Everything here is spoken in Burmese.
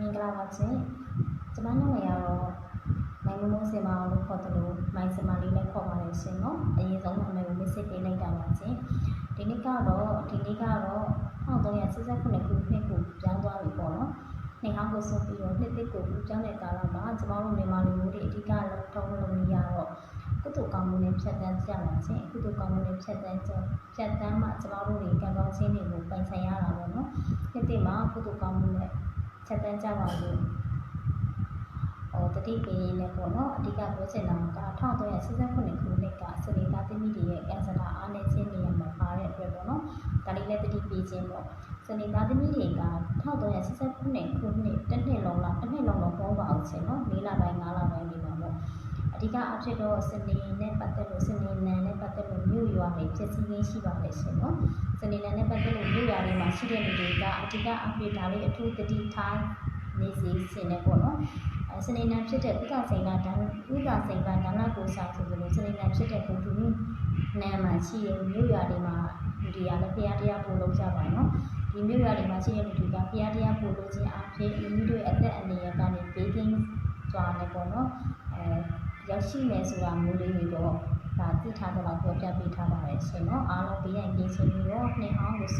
မင်္ဂလာပါရှင်ကျမနာမည်ကတော့မိုင်မမိုးစင်မအောင်လို့ခေါ်တယ်လို့မိုင်စင်မလေးလည်းခေါ်ပါတယ်ရှင်နော်အရင်ဆုံးနာမည်ကို message ပေးလိုက်တာပါရှင်ဒီနေ့ကတော့ဒီနေ့ကတော့1389ခုနှစ်ခုနှစ်ကိုပြောင်းသွားပြီပေါ့နော်နှစ်ဟောင်းကိုဆိုပြီးတော့နှစ်သစ်ကိုပြောင်းတဲ့ကာလမှာကျမတို့မြန်မာလူမျိုးတွေအဓိကလုံးထုံးလုံးနေရတော့ကုသိုလ်ကောင်းမှုနဲ့ဖြတ်တန်းကြပါရှင်ကုသိုလ်ကောင်းမှုနဲ့ဖြတ်တန်းကြဖြတ်တန်းမှကျမတို့တွေကံကောင်းခြင်းတွေကိုပိုင်ဆိုင်ရတာပေါ့နော်နှစ်သစ်မှာကုသိုလ်ကောင်းမှုနဲ့ ဖြတ်တန်းကြပါလို့ဟိုတတိပင်းနဲ့ပေါ့နော်အဓိကပြောချင်တာက1389ခုနှစ်ကစနေသားသမီးတွေရဲ့ကံစတာအားနဲ့ချင်းနေရမှာပါတဲ့အတွက်ပေါ့နော်ဒါလေးလည်းတတိပေးခြင်းပေါ့စနေသားသမီးတွေက1389ခုနှစ်တစ်နှစ်လုံးလားတစ်နှစ်လုံးတော့ပေါ်ပါအောင်ချင်းနော်၄လပိုင်း၅လပိုင်းနေမှာပေါ့အဓိကအဖြစ်တော့စနေနဲ့ပတ်သက်လို့စနေနံနဲ့ပတ်သက် လို့မြို့ရွာတွေဖြစ်စီရင်းရှိပါတယ်ရှင်နော်စနေနံနဲ့ပတ်သက်လို့မြို့ရွာတွေမှာရှိတဲ့လူတွေကအဓိကအဖြစ်ဒါလေးအထူးတတိထားနေစီစင်နေပေါ့နော်အဲစနေနံဖြစ်တဲ့ဥက္ကစိန်ကဒါဥက္ကစိန်ကဒါနကိုစာဆိုလို့စနေနံဖြစ်တဲ့ဘုသူနံမှာရှိတဲ့မြို့ရွာတွေမှာလူတွေကလည်းဖရားတရားပို့လို့ကြပါနော်ဒီမြို့ရွာတွေမှာရှိတဲ့လူတွေကဖရားတရားပို့လို့ခြင်းအဖြစ်မိမိတို့ရဲ့အသက်အန္တရာယ်ကနေဘေးကင်းစွာနဲ့ပေါ့နော်အဲရောက်ရှိမယ်ဆိုတာမျိုးလေးတွေတော့ဒါသိထားတော့ပြောပြပေးထားပါတယ် ရှင်နော်အားလုံးဘေးရန်ကင်းရှင်းပြီးတော့နှစ်အောင်ကိုဆုံးတဲ့အချိန်ဖြစ်